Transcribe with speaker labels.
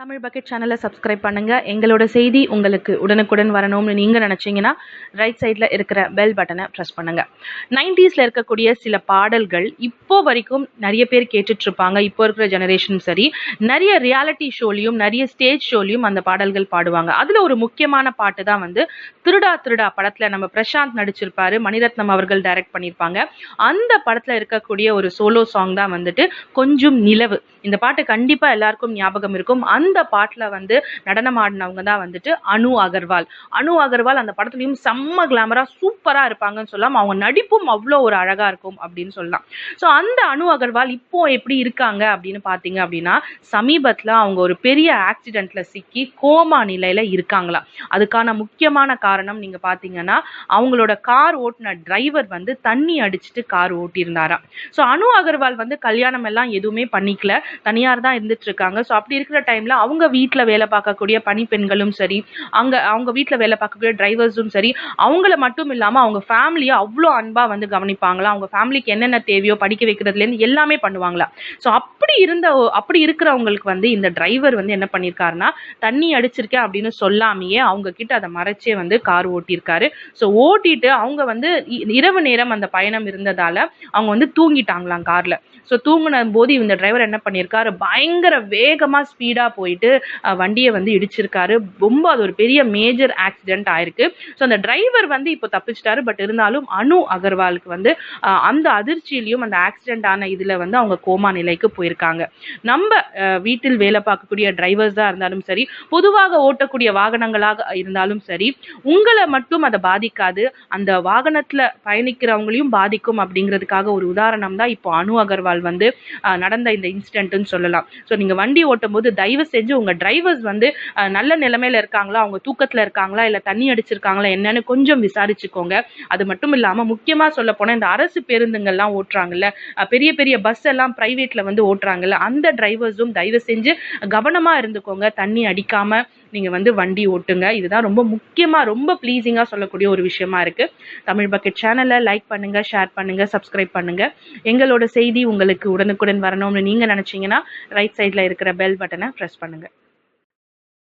Speaker 1: Tamil bucket சேனலை subscribe பண்ணுங்க. எங்களோட செய்தி உங்களுக்கு உடனுக்குடன் வரணும்னு நீங்க நினைச்சீங்கன்னா ரைட் சைடில் இருக்கிற பெல் பட்டனை ப்ரெஸ் பண்ணுங்க. நைன்டிஸ்ல இருக்கக்கூடிய சில பாடல்கள் இப்போ வரைக்கும் நிறைய பேர் கேட்டுட்டு இருப்பாங்க இப்போ இருக்கிற ஜெனரேஷனும் சரி நிறைய ரியாலிட்டி ஷோலையும் நிறைய ஸ்டேஜ் ஷோலையும் அந்த பாடல்கள் பாடுவாங்க. அதுல ஒரு முக்கியமான பாட்டு தான் வந்து திருடா திருடா படத்துல நம்ம பிரசாந்த் நடிச்சிருப்பாரு மணிரத்னம் அவர்கள் டைரக்ட் பண்ணியிருப்பாங்க அந்த படத்துல இருக்கக்கூடிய ஒரு சோலோ சாங் தான் வந்துட்டு கொஞ்சம் நிலவு. இந்த பாட்டு கண்டிப்பா எல்லாருக்கும் ஞாபகம் இருக்கும். அந்த பாட்டுல வந்து நடனம் ஆடினவங்க தான் வந்துட்டு அனு அகர்வால். அனு அகர்வால் அந்த படத்துலையும் செம்ம கிளாமராக சூப்பராக இருப்பாங்கன்னு சொல்லலாம் அவங்க நடிப்பும் அவ்வளோ ஒரு அழகாக இருக்கும் அப்படின்னு சொல்லலாம். ஸோ அந்த அனு அகர்வால் இப்போ எப்படி இருக்காங்க அப்படின்னு பார்த்தீங்க அப்படின்னா சமீபத்தில் அவங்க ஒரு பெரிய ஆக்சிடெண்ட்டில் சிக்கி கோமா நிலையில் இருக்காங்களா அதுக்கான முக்கியமான காரணம் நீங்கள் பார்த்தீங்கன்னா அவங்களோட கார் ஓட்டின டிரைவர் வந்து தண்ணி அடிச்சுட்டு கார் ஓட்டியிருந்தாராம். ஸோ அனு அகர்வால் வந்து கல்யாணம் எல்லாம் எதுவுமே பண்ணிக்கல. தனியார் தான் இருந்துட்டு இருக்காங்க. ஸோ அப்படி இருக்கிற டைமில் அவங்க வீட்டில் வேலை பார்க்கக்கூடிய பணிப்பெண்களும் சரி அங்கே அவங்க வீட்டில் வேலை பார்க்கக்கூடிய டிரைவர்ஸும் சரி அவங்கள மட்டும் இல்லாமல் அவங்க ஃபேமிலியை அவ்வளோ அன்பாக வந்து கவனிப்பாங்களா? அவங்க ஃபேமிலிக்கு என்னென்ன தேவையோ படிக்க வைக்கிறதுலேருந்து எல்லாமே பண்ணுவாங்களா? ஸோ அப்படி இருந்த அப்படி இருக்கிறவங்களுக்கு வந்து இந்த டிரைவர் வந்து என்ன பண்ணியிருக்காருன்னா தண்ணி அடிச்சிருக்கேன் அப்படின்னு சொல்லாமையே அவங்க கிட்ட அதை மறைச்சே வந்து கார் ஓட்டியிருக்காரு. ஸோ ஓட்டிட்டு அவங்க வந்து இ- இரவு நேரம் அந்த பயணம் இருந்ததால அவங்க வந்து தூங்கிட்டாங்களாம் காரில். ஸோ தூங்கின போது இந்த டிரைவர் என்ன பண்ணியிருக்காரு பயங்கர வேகமாக ஸ்பீடாக போயிட்டு வண்டியை வந்து இடிச்சிருக்காரு. ரொம்ப அது ஒரு பெரிய மேஜர் ஆக்சிடென்ட் ஆயிருக்கு. ஸோ அந்த டிரைவர் வந்து இப்போ தப்பிச்சிட்டாரு. பட் இருந்தாலும் அனு அகர்வாலுக்கு வந்து அந்த அதிர்ச்சியிலையும் அந்த ஆக்சிடென்ட் ஆன இதில் வந்து அவங்க கோமா நிலைக்கு போயிருக்காங்க. நம்ம வீட்டில் வேலை பார்க்கக்கூடிய டிரைவர்ஸாக இருந்தாலும் சரி பொதுவாக ஓட்டக்கூடிய வாகனங்களாக இருந்தாலும் சரி உங்களை மட்டும் அதை பாதிக்காது. அந்த வாகனத்தில் பயணிக்கிறவங்களையும் பாதிக்கும் அப்படிங்கிறதுக்காக ஒரு உதாரணம் தான் இப்போ அனு அகர்வால் வந்து நடந்த இந்த இன்சிடென்ட்னு சொல்லலாம். ஸோ நீங்கள் வண்டி ஓட்டும் போது தயவு செஞ்சு உங்கள் டிரைவர்ஸ் வந்து நல்ல நிலைமையில் இருக்காங்களா? அவங்க தூக்கத்தில் இருக்காங்களா? இல்லை தண்ணி அடிச்சிருக்காங்களா? என்னன்னு கொஞ்சம் விசாரிச்சுக்கோங்க. அது மட்டும் இல்லாமல் முக்கியமாக சொல்ல போனால் இந்த அரசு பேருந்துங்கள்லாம் ஓட்டுறாங்கல்ல பெரிய பெரிய பஸ் எல்லாம் ப்ரைவேட்டில் வந்து ஓட்டுறாங்கல்ல அந்த டிரைவர்ஸும் தயவு செஞ்சு கவனமாக இருந்துக்கோங்க. தண்ணி அடிக்காமல் நீங்கள் வந்து வண்டி ஓட்டுங்க. இதுதான் ரொம்ப முக்கியமாக ரொம்ப ப்ளீஸிங்காக சொல்லக்கூடிய ஒரு விஷயமா இருக்குது தமிழ் பக்கெட் சேனலை லைக் பண்ணுங்கள் ஷேர் பண்ணுங்கள் சப்ஸ்கிரைப் பண்ணுங்கள் எங்களோட செய்தி உங்களுக்கு உடனுக்குடன் வரணும்னு நீங்கள் நினச்சிங்கன்னா ரைட் சைடில் இருக்கிற பெல் பட்டனை ப்ரெஸ் பண்ணுங்கள்